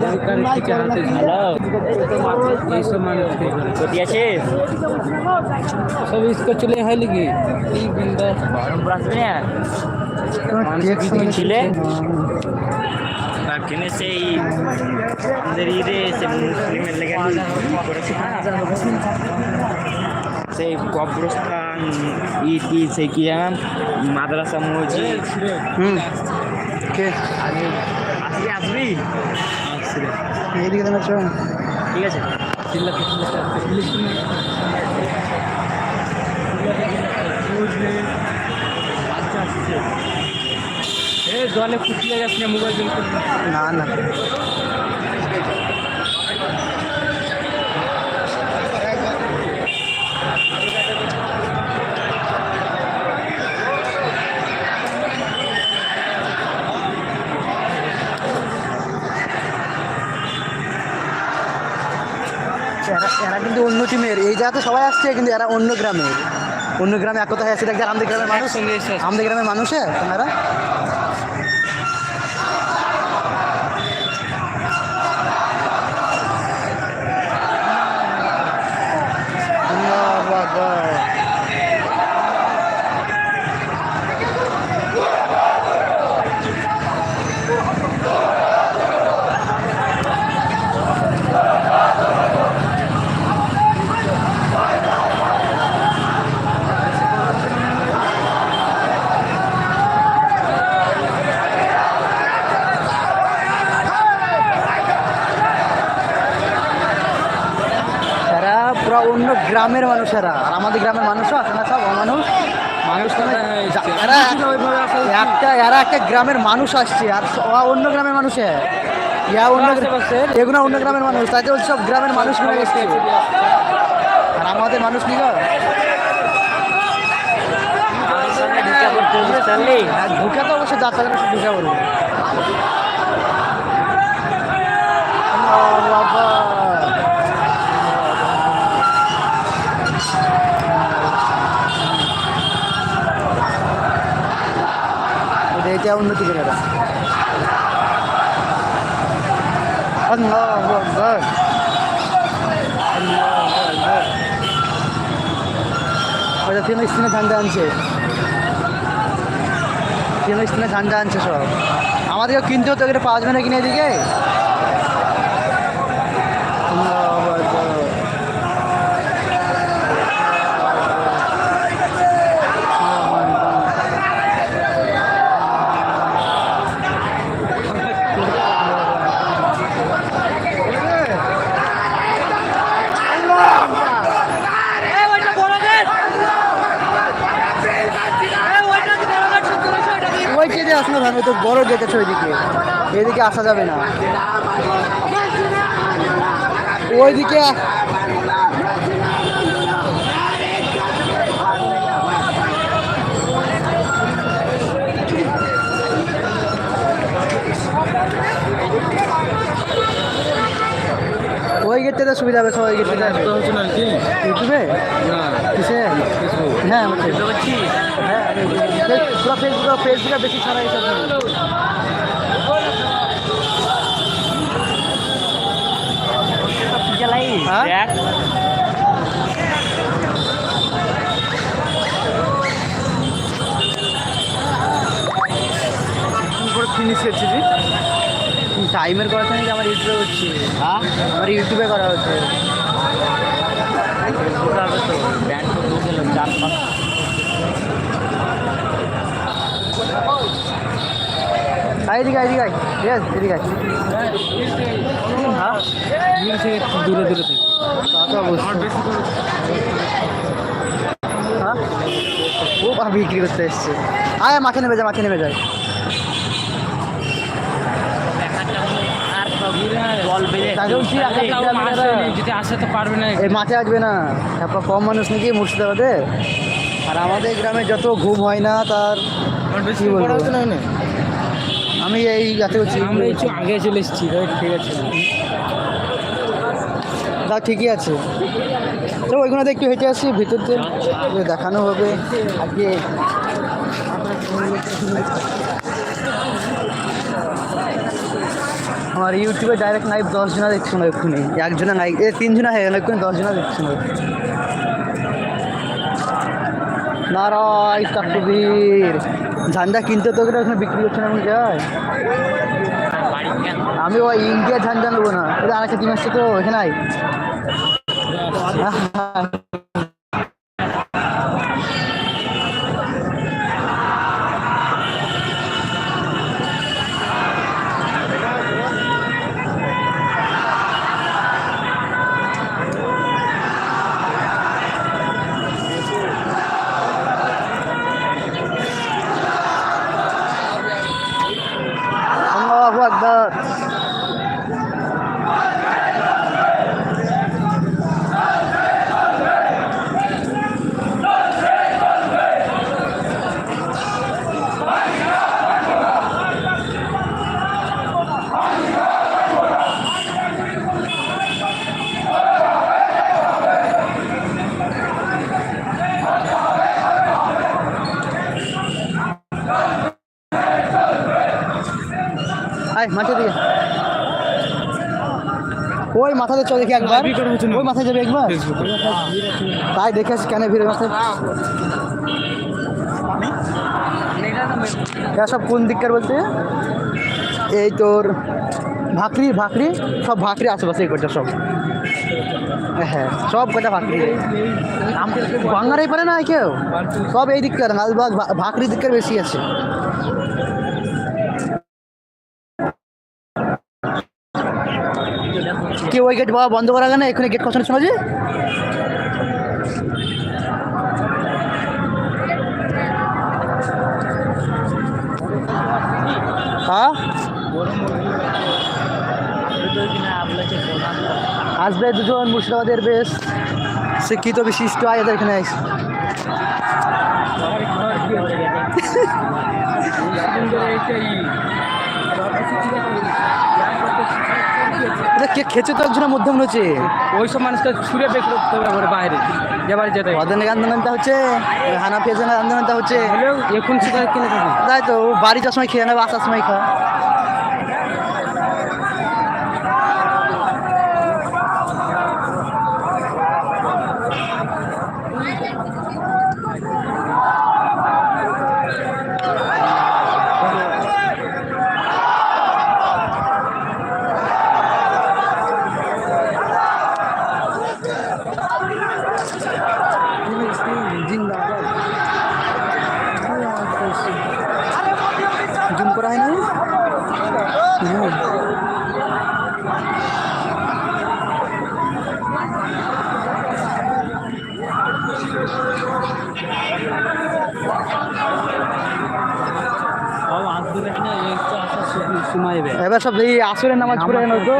হয় না মানুষের কি তুমি ছিলে? তার সেই আমাদের ঈদে সে মুসলিমের লেগে ই করেছে সেই কবরস্থান ঈদ কি সেই কি জানাম মাদ্রাসা মসজিদ। হুম। কে? আগে আসবি? আসবি এইদিকে ঠিক আছে। চিল্লাতে চিল্লাতে আসতে পুলিশ এ জলে ফুটলে যাচ্ছে মোবাইল না না এরা এরা টিমের এই জায়গাতে সবাই আসছে কিন্তু এরা অন্য গ্রামে অন্য গ্রামে এক কথা আসছে দেখতে আমাদের গ্রামের মানুষ? আমাদের গ্রামের মানুষে আল্লাহু আকবার। এরা পুরো অন্য গ্রামের মানুষেরা। আর আমাদের গ্রামের মানুষও আছে না সব অমানুষ। মানুষ একটা এরা একটা গ্রামের মানুষ আসছে আর অন্য গ্রামের মানুষ। হ্যাঁ। ইয়া অন্য এগুলো অন্য গ্রামের মানুষ তাই সব গ্রামের মানুষ মিলে এসছে আর আমাদের মানুষ নিল ঢুকা তো অবশ্যই যাত্রা করে ঢুকে পড়বে। এটা উন্নতি করে আকবার। আল্লাহু আকবার। ওটা ফিলিস্তিনে ঠান্ডা আনছে ফিলিস্তিনে ঠান্ডা আনছে সব আমাদেরকে কিনতেও তো এটা পাওয়া যাবে না কিনে এদিকে আল্লাহু আকবার। ওই আসলে তো বড় ডেকেছো ওইদিকে এদিকে আসা যাবে না। ওইদিকে গেটটাতে সুবিধা হবে সবাই গেটে যাবে তো হচ্ছে না কি? ইউটিউবে? কিসে? হ্যাঁ হ্যাঁ পুরো ফেসবুক ফেসবুকে বেশি ছাড়া হ্যাঁ? ফিনিশ করছি টাইমের করা নাকি আমার ইউটিউবে হচ্ছে। হ্যাঁ? আমার ইউটিউবে করা হচ্ছে। ব্যান্ড তো ঢুকে গেল চার পাঁচ এদিকে এদিকে। হ্যাঁ দূরে দূরে থেকে। ও বিক্রি করতে এসছে। আয় মাঠে নেমে যায় মাঠে নেমে যায় আর সব জল বেড়ে তাকে বলছি, একটা তাও একটা মাছ মেয়েরা- হয়নি, যদি আসে তো পারবে না এই মাঠে আসবে না। তারপর কম মানুষ নাকি মুর্শিদাবাদে। আর আমাদের গ্রামে যত ঘুম হয় না তার হচ্ছে? আমি এই যাতে আমরা একটু আগে চলে এসেছি ঠিক আছে। তা ঠিকই আছে। তো ওইগুলো একটু হেঁটে আসি ভিতর দিয়ে। দেখানো হবে। আজকে আমার ইউটিউবে ডাইরেক্ট লাইভ দশ জনা দেখছ না এক্ষুনি। একজনা নাই এ তিনজনা হয়ে গেল এক্ষুনি দশ জনা দেখছ না নারায় তাকবীর ঝান্ডা কিনতে তো ওখানে বিক্রি করছে না এমন যায় আমি ওই ইন্ডিয়া ঝান্ডা নেব না। এটা আরেকটা টিম আসছে তো এখানে আয়। আল্লাহু আকবার আয় মাঠে দিকে ওই মাথাতে চল দেখি একবার? ওই মাথায় যাবে একবার? তাই দেখে আসি কেন ভিড় মাথায়। এরা সব কোন দিককার বলতে? এই তোর ভাকরি ভাকরি? সব ভাকরি আশেপাশে এই কটা সব? হ্যাঁ সব কটা ভাকরি? বাংলারাই পারে না কেউ? সব এই দিককার লালবাগ ভাকরি দিককার বেশি আছে। কি ওই গেট বাবা বন্ধ করা কেন এখানে গেট কখন শোনা যে? হ্যাঁ? আসবে দুজন মুর্শিদাবাদের বেশ। শিক্ষিত বিশিষ্ট আয় এদের এখানে আইস। কে খেছে তো একজনের মধ্যে রয়েছে হচ্ছে? ওই সব মানুষকে ছুঁড়ে বের করতে হবে আমার বাইরে যাবার যেতে। অর্ধেক আন্দোলনটা হচ্ছে হানা পেজনের আন্দোলনটা হচ্ছে? এখন সেটা কিনে তাই তো ও বাড়ি যাওয়ার সময় খেয়ে নেবে আসার সময় খা জুম করা হয়নি হুম। সময় হবে এবার সব এই আসরের নামাজ পড়ে গেল তো।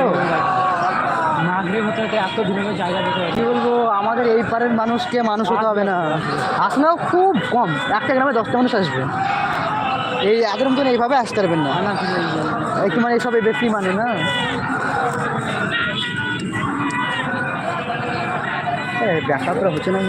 কি বলব আমাদের এই পারের মানুষকে মানুষ হতে হবে না। আসলেও খুব কম। একটা গ্রামে দশটা মানুষ আসবে। এই আগের মতন এইভাবে আসতে পারবেন না। একটু মানে এইসব বেশি মানে না। দেখা তো হচ্ছে না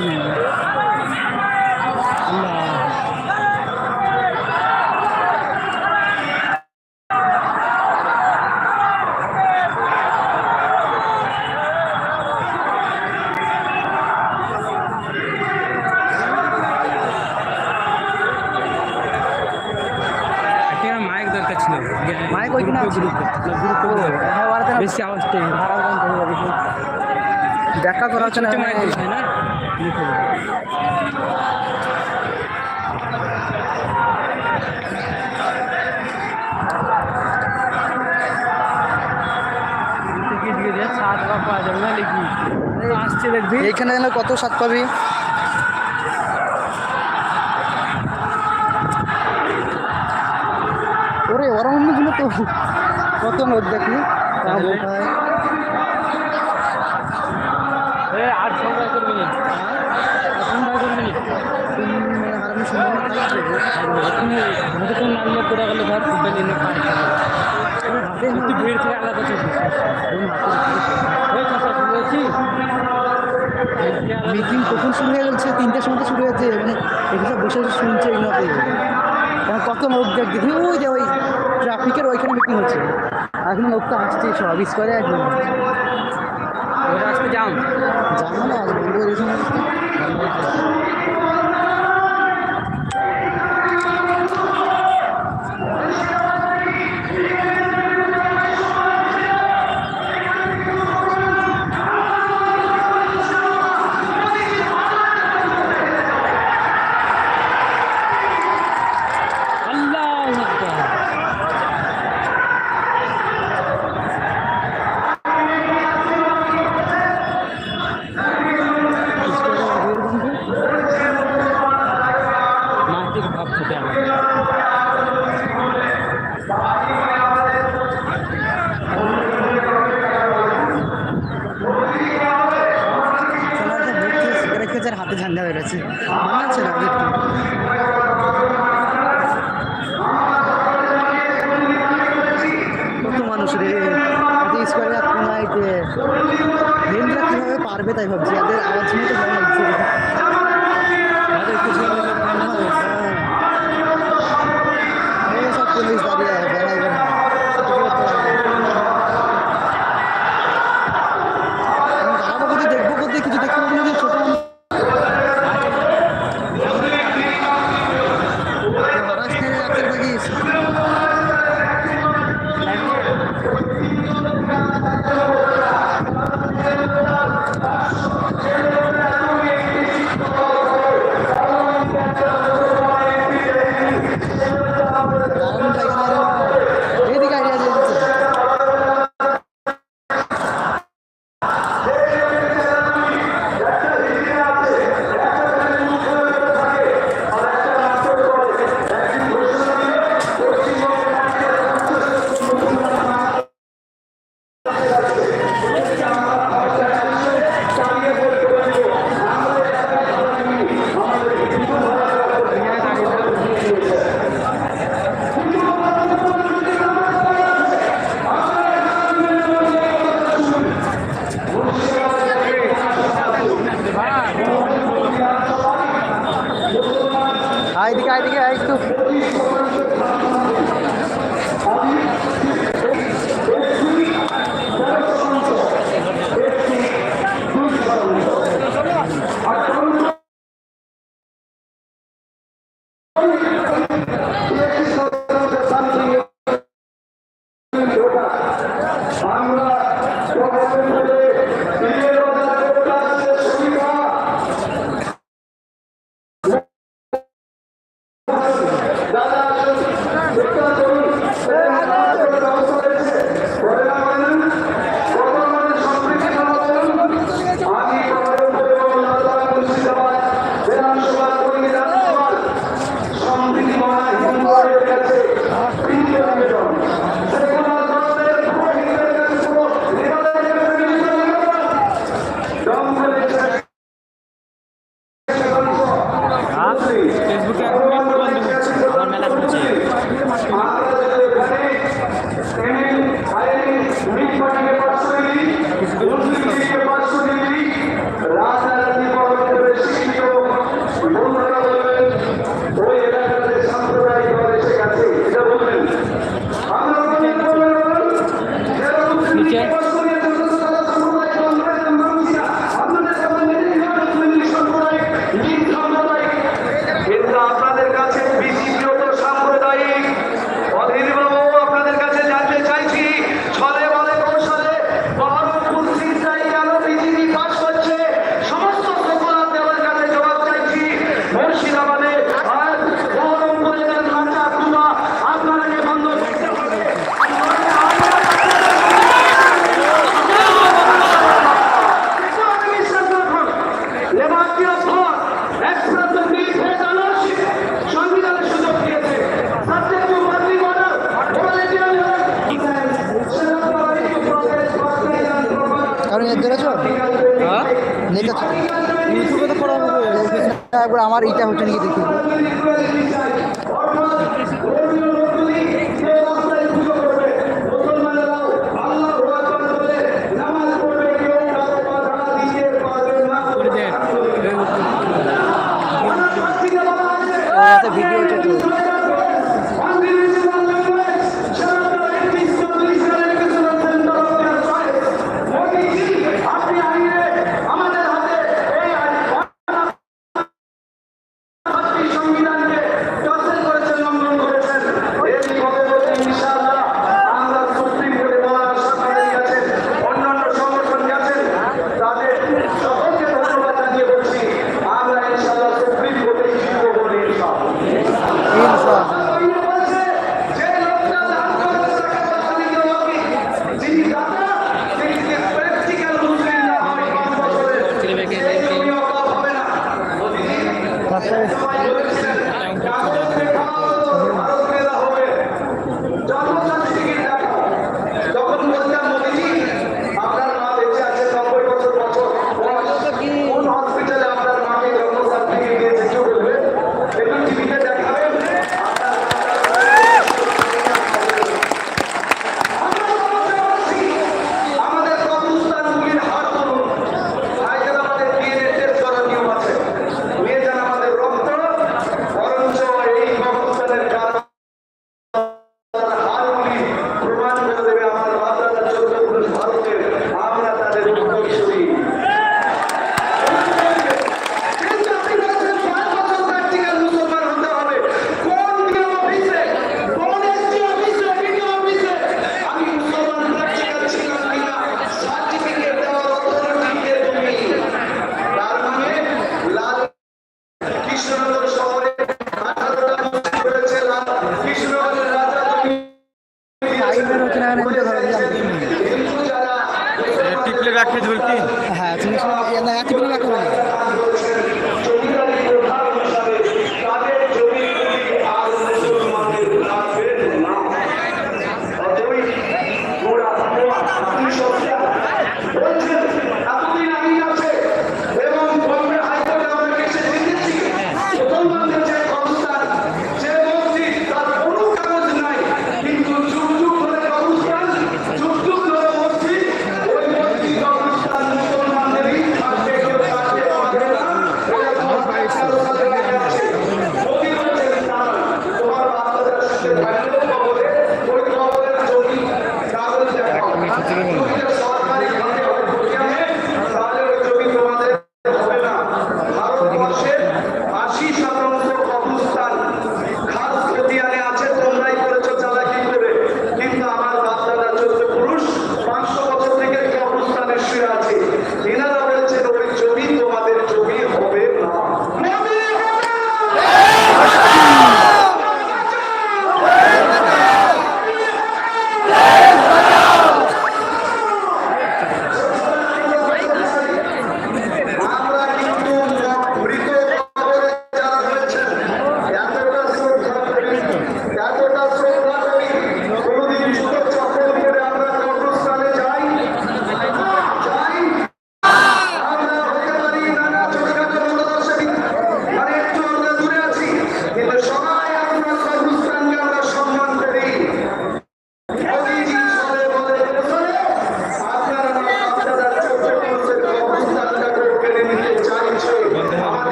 একটা মাইক দরকার ছিল মাইক ওইখানে আছে। হ্যাঁ, ওরাতে না বেশি আওয়াজটা দেখা করা হচ্ছে না ছোট মাইক দিস না সাত বা পাওয়া যাবে না লিখি আসছে দেখবি এইখানে যেন কত স্বাদ পাবি। ওরে ওরা অন্য ছিল তো কত লোক দেখি তাও বোধহয় করে আর সংগ্রহ করবি না সংগ্রহ করবি নামিয়ে ভিড় থেকে আলাদা মিটিং কখন শুরু হয়ে গেছে? তিনটার সময় শুরু হয়েছে। মানে এগুলো বসে শুনছে এগুলোকে মানে কত লোক দেখি ওই যে ওই ট্রাফিকের ওইখানে মিটিং হচ্ছে। এখন লোকটা আসছে, সব স্কোয়ারে একদম। ওরা আজকে যান যাব না আজ বন্ধু পারবে তাই ভাবছি। এদের আওয়াজ শুনে তো ভালো লাগছে। কারণ এর ধরেছ হ্যাঁ? নেতা ইউটিউবে তো করা হবে। আমার এটা হচ্ছে নাকি দেখি।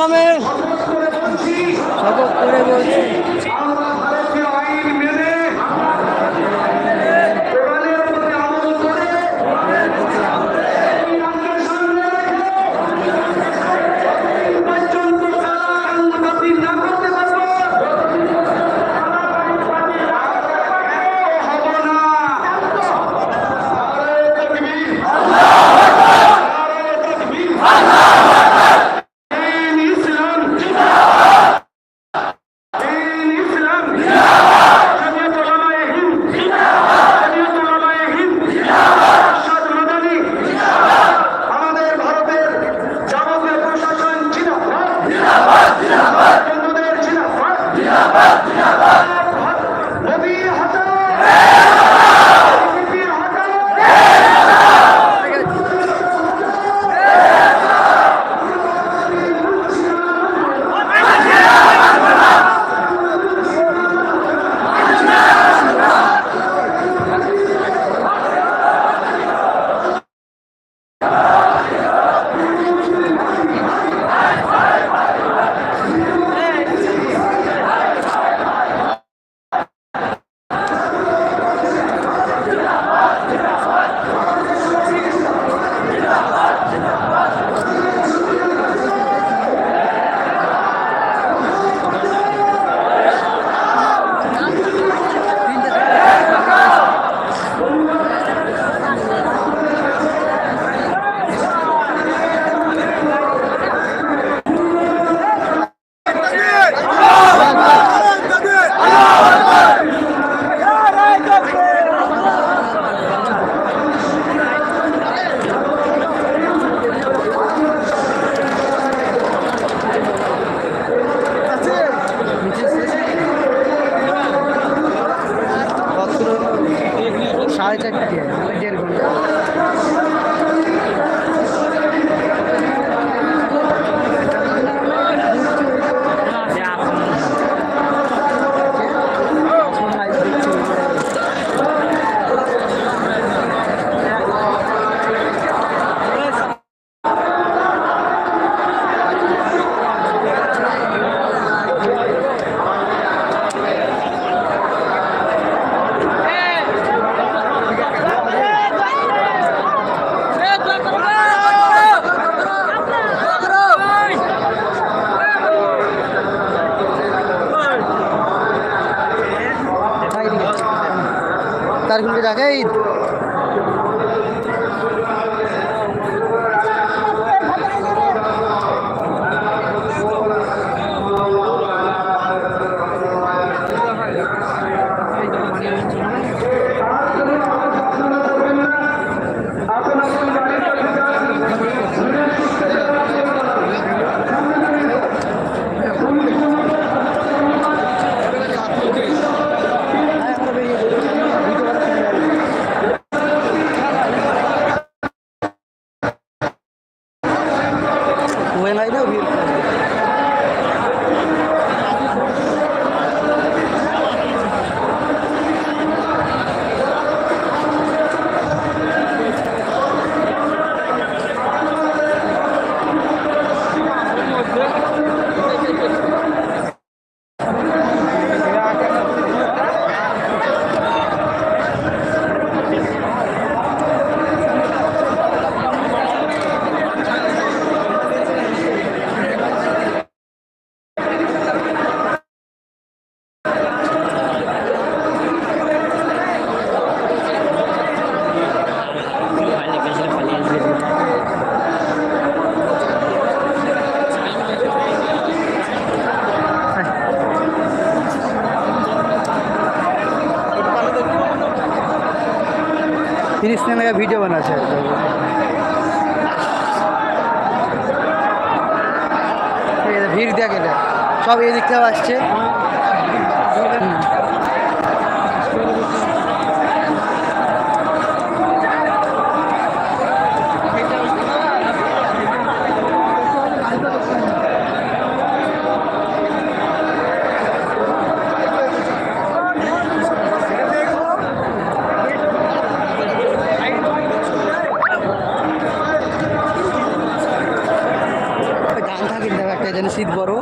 নামে শপথ করে বলছি। তার কিন্তু দেখে এই ওয়েন হয় না ভিড় তিরিশ টাকা ভিডিও বানাচ্ছে এই যে ভিড় দেখ এটা সব এদিক থেকে আসছে মসজিদ বড়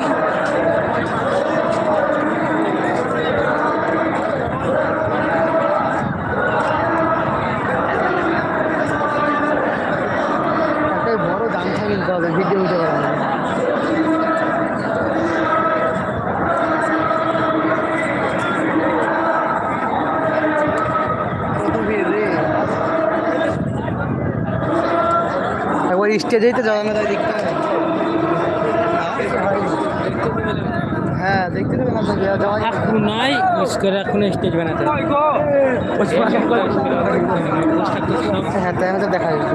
একটা বড় গামছা কিনতে হবে ভিডিও উঠে পারবে না কত ভিড় রে একবার স্টেজেই তো তাই দেখতে হবে হ্যাঁ দেখতে দেবে না তো যাওয়া যাবে না। এখন নাই মিস করে এখন স্টেজ বানাতে হ্যাঁ তাই দেখা যাচ্ছে